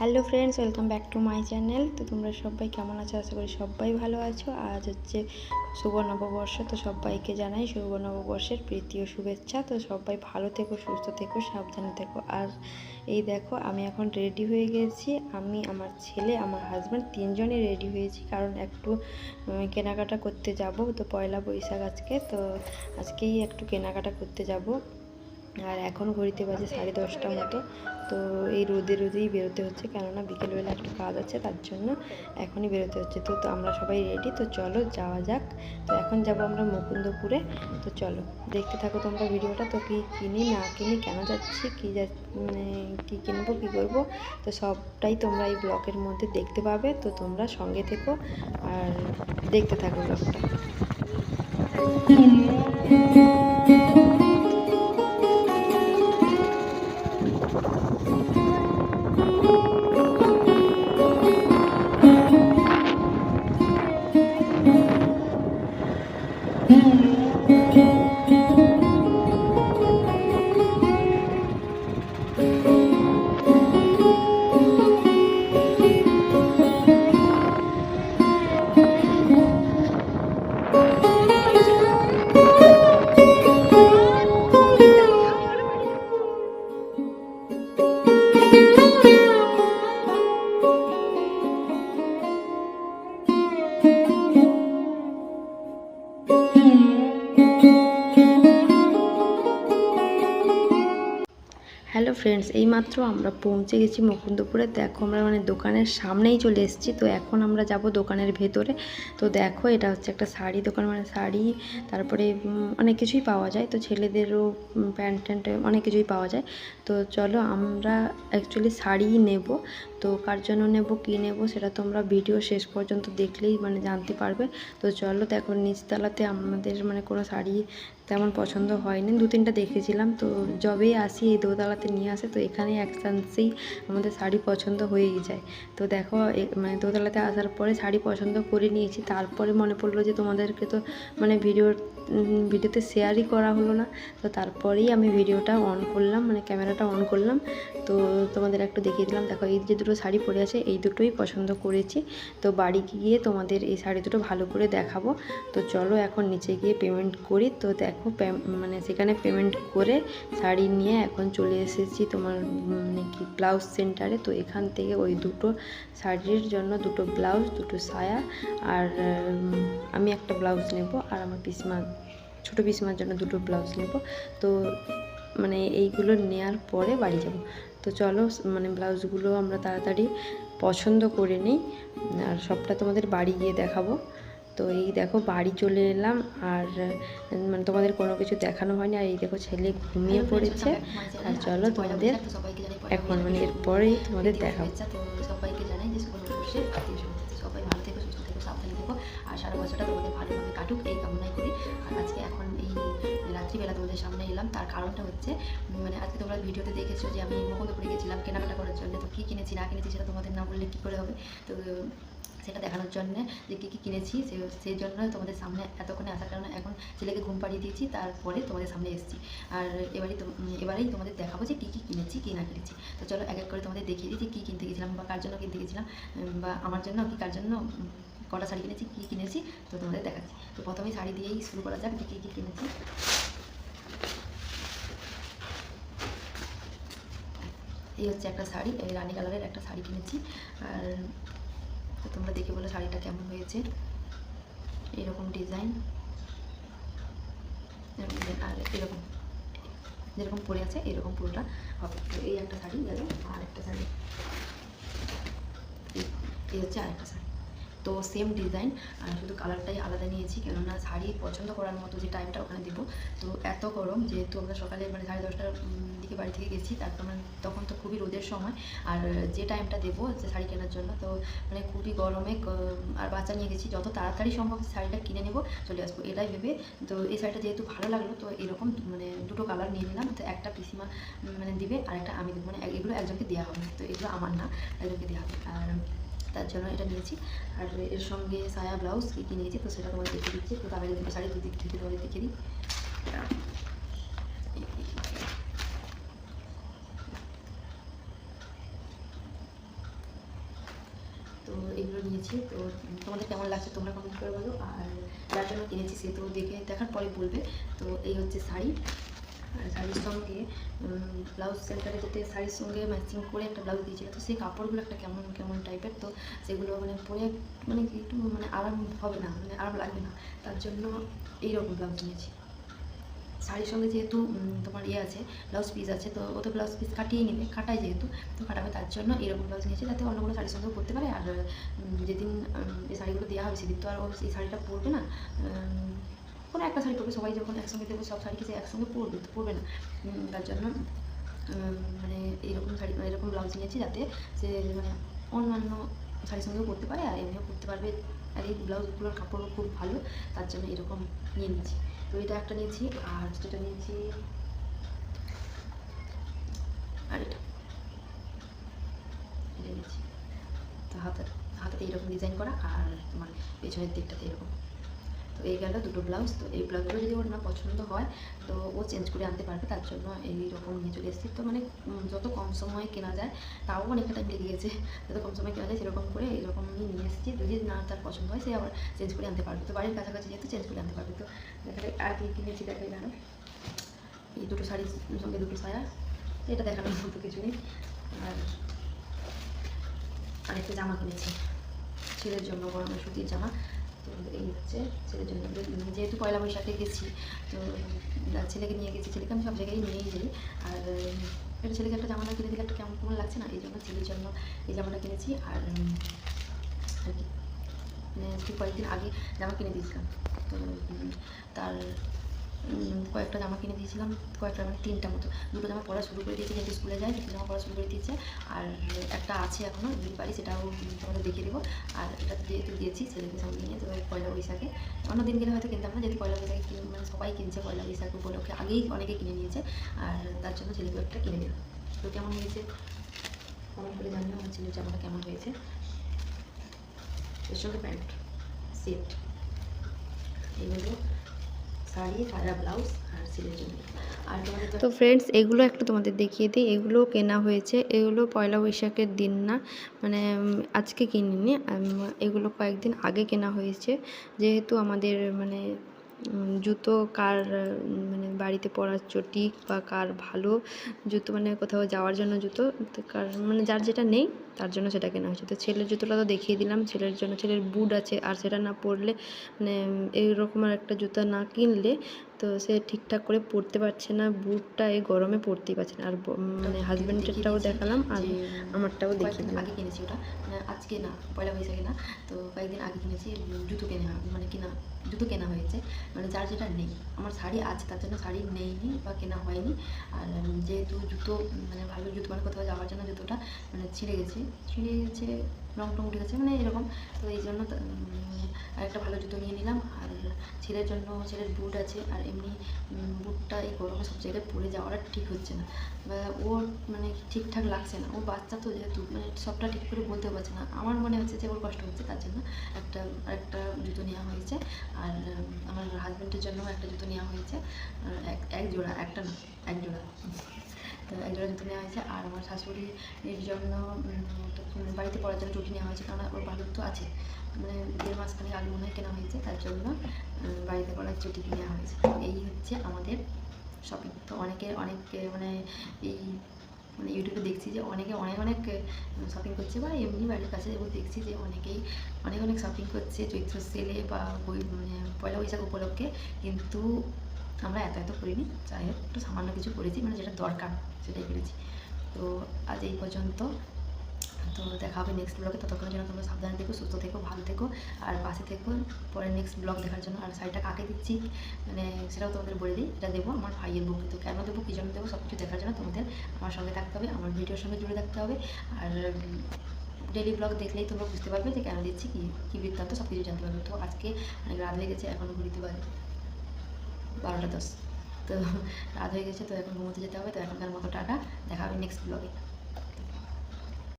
Hello friends welcome back to my channel তো তোমরা সবাই কেমন আছো? আশা করি সবাই ভালো আছো। আজ হচ্ছে শুভ নববর্ষ, তো সবাইকে জানাই শুভ নববর্ষের প্রীতি ও শুভেচ্ছা। তো সবাই ভালো থেকো, সুস্থ থেকো, সাবধানে থেকো। আর এই দেখো, আমি এখন রেডি হয়ে গেছি। আমি, আমার ছেলে, আমার হাজব্যান্ড তিনজনই রেডি হয়েছি। কারণ একটু কেনাকাটা করতে যাব। তো পয়লা বৈশাখ আজকে, তো আজকেই একটু কেনাকাটা করতে যাব। আর এখন ঘড়িতে বাজে সাড়ে দশটা মতো। তো এই রোদে রোদেই বেরোতে হচ্ছে, কেননা বিকেলবেলা একটু কাজ আছে, তার জন্য এখনই বেরোতে হচ্ছে। তো তো আমরা সবাই রেডি তো চলো যাওয়া যাক। তো এখন যাব আমরা মুকুন্দপুরে। তো চলো, দেখতে থাকো তোমরা ভিডিওটা, তো কী কিনি, না কিনি, কেন যাচ্ছি, কী যা মানে কী কিনবো, কী করব? তো সবটাই তোমরা এই ব্লগের মধ্যে দেখতে পাবে। তো তোমরা সঙ্গে থেকো আর দেখতে থাকো ব্লগটা। ফ্রেন্ডস এইমাত্র আমরা পৌঁছে গেছি মুকুন্দপুরে। দেখো আমরা মানে দোকানের সামনেই চলে এসেছি। তো এখন আমরা যাব দোকানের ভেতরে। তো দেখো এটা হচ্ছে একটা শাড়ি দোকান মানে শাড়ি, তারপরে অনেক কিছুই পাওয়া যায়। তো ছেলেদেরও প্যান্ট ট্যান্ট অনেক কিছুই পাওয়া যায়। তো চলো আমরা অ্যাকচুয়ালি শাড়িই নেব। তো কার জন্য নেব, কী নেব সেটা তোমরা ভিডিও শেষ পর্যন্ত দেখলেই মানে জানতে পারবে। তো চলো দেখো নিচতলাতে আমাদের মানে কোনো শাড়ি তেমন পছন্দ হয়নি। দু তিনটা দেখেছিলাম, তো যবেই আসি এই দোতলাতে নিয়ে আসে, তো এখানে এক চান্সেই আমাদের শাড়ি পছন্দ হয়েই যায়। তো দেখো মানে দোতলাতে আসার পরে শাড়ি পছন্দ করে নিয়েছি, তারপরে মনে পড়ল যে তোমাদেরকে তো মানে ভিডিও ভিডিওতে শেয়ারই করা হলো না। তো তারপরেই আমি ভিডিওটা অন করলাম মানে ক্যামেরাটা অন করলাম। তো তোমাদের একটু দেখিয়ে দিলাম। দেখো, এই যে দুটো শাড়ি পরে আছে, এই দুটোই পছন্দ করেছি। তো বাড়ি গিয়ে তোমাদের এই শাড়ি দুটো ভালো করে দেখাবো। তো চলো এখন নিচে গিয়ে পেমেন্ট করি। তো দেখো মানে সেখানে পেমেন্ট করে শাড়ি নিয়ে এখন চলে এসেছি তোমার মানে কি ব্লাউজ সেন্টারে তো এখান থেকে ওই দুটো শাড়ির জন্য দুটো ব্লাউজ দুটো সায়া। আর আমি একটা ব্লাউজ নেব আর আমার পিসমা ছোটো পিসমার জন্য দুটো ব্লাউজ নেব। তো মানে এইগুলো নেয়ার পরে বাড়ি যাব। তো চলো মানে ব্লাউজগুলো আমরা তাড়াতাড়ি পছন্দ করে নিই আর সবটা তোমাদের বাড়ি গিয়ে দেখাবো। তো এই দেখো বাড়ি চলে এলাম আর মানে তোমাদের কোনো কিছু দেখানো হয়নি। আর এই দেখো ছেলে ঘুমিয়ে পড়েছে। আর চলো তোমাদের এখন মানে এরপরেই তোমাদের দেখাবো। সবাইকে জানাই যে সবাই ভালো থেকো সুস্থ থেকো সাবধানে থেকো। সারা বছরটা তোমাদের ভালোভাবে কাটুক, এই কামনাই করি। আর আজকে এখন এই রাত্রিবেলা তোমাদের সামনে এলাম, তার কারণটা হচ্ছে মানে আজকে তোমরা ভিডিওতে দেখেছ যে আমি মুকুন্দপুরে গেছিলাম কেনাকাটা করার জন্য, তো কী কিনেছি, না কিনেছি সেটা তোমাদের না বললে কী করে হবে? তো, সেটা দেখানোর জন্য যে কী কী কিনেছি, সে, সেই জন্য তোমাদের সামনে এতক্ষণে আসার কারণে এখন ছেলেকে ঘুম পাড়িয়ে দিয়েছি, তারপরে তোমাদের সামনে এসেছি। আর এবারেই তো- এবারেই তোমাদের দেখাবো যে কী কী কিনেছি, কী না কিনেছি। তো চলো এক এক করে তোমাদের দেখিয়ে দিই যে কী কিনতে গেছিলাম বা কার জন্য কিনতে গেছিলাম, বা আমার জন্য কি কার জন্য কটা শাড়ি কিনেছি, কী কিনেছি, তো তোমাদের দেখাচ্ছি। তো প্রথমেই শাড়ি দিয়েই শুরু করা যাক যে কী কী কিনেছি। এই হচ্ছে একটা শাড়ি, এই রানী কালারের একটা শাড়ি কিনেছি। আর তোমরা দেখে বলো শাড়িটা কেমন হয়েছে। এরকম ডিজাইন। আর এরকম, যেরকম পরে আছে, এরকম পুরোটা হবে। তো এই একটা শাড়ি গেল, আর একটা শাড়ি। এই- এই হচ্ছে আর একটা শাড়ি। তো সেম ডিজাইন আর শুধু কালারটাই আলাদা নিয়েছি, কেননা শাড়ি পছন্দ করার মতো যে টাইমটা ওখানে দেবো। তো এত গরম, যেহেতু আমরা সকালে মানে সাড়ে দশটার দিকে বাড়ি থেকে গেছি, তারপর মানে তখন তো খুবই রোদের সময়, আর যে টাইমটা দেবো যে শাড়ি কেনার জন্য, তো মানে খুবই গরমে আর বাচ্চা নিয়ে গেছি, যত তাড়াতাড়ি সম্ভব শাড়িটা কিনে নেব, চলে আসব, এটাই ভেবে, তো এই শাড়িটা যেহেতু ভালো লাগল, তো এরকম মানে দুটো কালার নিয়ে নিলাম, তো একটা পিসিমা মানে দিবে, আর একটা আমি দেবো মানে এগুলো একজনকে দেওয়া হবে, তো এগুলো আমার না, একজনকে দেওয়া হবে, আর তার জন্য এটা নিয়েছি। আর এর সঙ্গে সায়া ব্লাউজ কী কী নিয়েছি তো সেটা তোমাদের দেখে দিচ্ছি। তো আগে দুটো শাড়ি দুদিক থেকে তোমাদের দেখে দিই। তো এগুলো নিয়েছি। তো তোমাদের কেমন লাগছে তোমরা কমেন্ট করে বলো। আর যার জন্য কিনেছি সে তো দেখে দেখার পরে বলবে। তো এই হচ্ছে শাড়ি। শাড়ির সঙ্গে ব্লাউজ সেন্টারে যেতে শাড়ির সঙ্গে ম্যাচিং করে একটা ব্লাউজ দিয়েছিল তো সেই কাপড়গুলো একটা কেমন কেমন টাইপের তো সেগুলো মানে পরে মানে একটু মানে আরাম হবে না মানে আরাম লাগবে না। তার জন্য এইরকম ব্লাউজ নিয়েছি। শাড়ির সঙ্গে যেহেতু তোমার ইয়ে আছে ব্লাউজ পিস আছে, তো ও তো ব্লাউজ পিস কাটিয়ে নেবে, কাটায় যেহেতু, তো কাটাবে, তার জন্য এরকম ব্লাউজ নিয়েছে যাতে অন্য কোনো শাড়ির সঙ্গেও পরতে পারে। আর যেদিন এই শাড়িগুলো দেওয়া হবে, সেদিন তো আর ও এই শাড়িটা পরবে না। কোনো একটা শাড়ি পরবে, সবাই যখন একসঙ্গে দেবো, সব শাড়ি কিছু একসঙ্গে পরবে, তো পরবে না। তার জন্য মানে এইরকম শাড়ি এরকম ব্লাউজ নিয়েছি যাতে সে মানে অন্যান্য শাড়ির সঙ্গেও পরতে পারে, আর এমনিও পরতে পারবে। আর এই ব্লাউজগুলোর কাপড়ও খুব ভালো, তার জন্য এরকম নিয়ে নিয়েছি। তো এটা একটা নিয়েছি, আর যেটা নিয়েছি, আর এটা। এটা নিয়েছি। তো হাতে হাতাতে এইরকম ডিজাইন করা, আর তোমার পেছনের দিকটাতে এরকম। তো এই গেল দুটো ব্লাউজ, তো এই ব্লাউজগুলো যদি ওর না পছন্দ হয়, তো ও চেঞ্জ করে আনতে পারবে, তার জন্য এই রকম নিয়ে চলে এসেছি। তো মানে যত কম সময়ে কেনা যায়, তাও অনেকটা টাইম লেগে গেছে। যত কম সময় কেনা যায়, সেরকম করে এইরকম নিয়ে নিয়ে এসেছি। যদি না তার পছন্দ হয়, সে আবার চেঞ্জ করে আনতে পারবে। তো বাড়ির কাছাকাছি যেহেতু চেঞ্জ করে আনতে পারবে। তো দেখালে আর কি কিনেছি দেখাই না এই দুটো শাড়ির সঙ্গে দুটো সায়া। এটা দেখানোর মতো কিছু নেই। আর আরেকটা জামা কিনেছি। ছেলের জন্য গরমের সুতির জামা। তো এই হচ্ছে ছেলের জন্য যেহেতু পয়লা বৈশাখে গেছি, তো ছেলেকে নিয়ে গেছি, ছেলেকে আমি সব জায়গায় নিয়েই যাই। আর একটা ছেলেকে একটা জামাটা কিনে দিলে একটা কেমন কেমন লাগছে না? এই জন্য ছেলের জন্য এই জামাটা কিনেছি। আর আর কি? মানে কয়েকদিন আগে জামা কিনে দিয়েছিলাম। তো তার কয়েকটা জামা কিনে দিয়েছিলাম, কয়েকটা মানে তিনটা মতো। দুটো জামা পড়া শুরু করে দিয়েছে, যেহেতু স্কুলে যায় দুটো জামা পড়া শুরু করে দিয়েছে। আর একটা আছে এখনও দিন পারি সেটাও তোমাদের দেখিয়ে দেবো। আর এটা যেহেতু দিয়েছি, ছেলেকে সঙ্গে নিয়ে, তো পয়লা বৈশাখে। অন্য দিন গেলে হয়তো কিনতাম না, যেহেতু পয়লা বৈশাখে কিন মানে সবাই কিনছে পয়লা বৈশাখ উপলক্ষে, আগেই অনেকে কিনে নিয়েছে। আর তার জন্য ছেলেকে একটা কিনে দিলাম। তো কেমন হয়েছে? কমেন্ট করে জানিও, আমার ছেলের জামাটা কেমন হয়েছে? এর সঙ্গে প্যান্ট, সেট। এইগুলো তো ফ্রেন্ডস এগুলো একটু তোমাদের দেখিয়ে দিই। এগুলো কেনা হয়েছে। এগুলো পয়লা বৈশাখের দিন না মানে আজকে কিনিনি। এগুলো কয়েকদিন আগে কেনা হয়েছে। যেহেতু আমাদের মানে জুতো কার মানে বাড়িতে পরার চটি বা কার ভালো জুতো মানে কোথাও যাওয়ার জন্য জুতো কার মানে যার যেটা নেই তার জন্য সেটা কেনা হয়েছে। তো ছেলের জুতোটা তো দেখিয়ে দিলাম, ছেলের জন্য, ছেলের বুট আছে, আর সেটা না পরলে মানে এইরকম আর একটা জুতো না কিনলে তো সে ঠিকঠাক করে পরতে পারছে না বুটটা এই গরমে পরতেই পারছে না। আর মানে হাজব্যান্ডেরটাও দেখালাম আর আমারটাও দিলাম। আগে কিনেছি ওটা। মানে আজকে না পয়লা বৈশাখে না তো কয়েকদিন আগে কিনেছি জুতো কেনা মানে কেনা জুতো কেনা হয়েছে। মানে যার যেটা নেই আমার শাড়ি আছে তার জন্য শাড়ি নেইনি বা কেনা হয়নি। আর যেহেতু জুতো মানে ভালো জুতো মানে কোথাও যাওয়ার জন্য জুতোটা মানে ছিঁড়ে গেছে ছিঁড়ে গেছে রং টং উঠে গেছে মানে এরকম। তো এই জন্য উম, আরেকটা ভালো জুতো নিয়ে নিলাম। আর ছেলের জন্য ছেলের বুট আছে আর এমনি বুটটা এই গরমে সব জায়গায় পরে যাওয়াটা ঠিক হচ্ছে না। বা ওর মানে ঠিকঠাক লাগছে না। ও বাচ্চা তো যেহেতু মানে সবটা ঠিক করে বলতেও পারছে না। আমার মনে হচ্ছে যে ওর কষ্ট হচ্ছে তার জন্য একটা আরেকটা জুতো নেওয়া হয়েছে। আর আমার হাজব্যান্ডের জন্য একটা জুতো নেওয়া হয়েছে। আর এক জোড়া একটা না এক জোড়া। তো জুতো নেওয়া হয়েছে। আর আমার শাশুড়ির জন্য বাড়িতে পড়ার জন্য চটি নেওয়া হয়েছে কারণ ওর বালুর তো আছে। মানে দেড় মাস খানিক আগে মনে হয় কেনা হয়েছে, তার জন্য বাড়িতে পড়ার চটি নেওয়া হয়েছে। এই হচ্ছে আমাদের শপিং তো অনেক মানে এই মানে ইউটিউবে দেখছি যে অনেকে অনেক অনেক শপিং করছে বা এমনি বাড়ির কাছে এবং দেখছি যে অনেকেই অনেক অনেক শপিং করছে, চৈত্র সেলে বা বই মানে পয়লা বৈশাখ উপলক্ষে। কিন্তু আমরা এত এত করিনি, যাই হোক, একটু সামান্য কিছু করেছি মানে যেটা দরকার, সেটাই করেছি। তো আজ এই পর্যন্ত। তো দেখা হবে নেক্সট ব্লগে ততক্ষণের জন্য তোমরা সাবধানে থেকো, সুস্থ থেকো, ভালো থেকো, আর পাশে থেকো। পরে নেক্সট ব্লগ দেখার জন্য। আর শাড়িটা কাকে দিচ্ছি মানে সেটাও তোমাদের বলে দিই। এটা দেবো আমার ভাইয়ের বুকে তো কেন দেবো, কী জন্য দেবো সব কিছু দেখার জন্য তোমাদের আমার সঙ্গে থাকতে হবে, আমার ভিডিওর সঙ্গে জুড়ে থাকতে হবে। আর ডেলি ব্লগ দেখলেই তোমরা বুঝতে পারবে যে কেন দিচ্ছি, কী কী বৃত্তান্ত সব কিছু জানতে পারবে। তো আজকে অনেক রাত হয়ে গেছে, এখন ঘুরিতে পারে বারোটা দশ। তো রাত হয়ে গেছে, তো এখন ঘুমোতে যেতে হবে, তো এখনকার মতো টাটা, দেখা হবে নেক্সট ব্লগে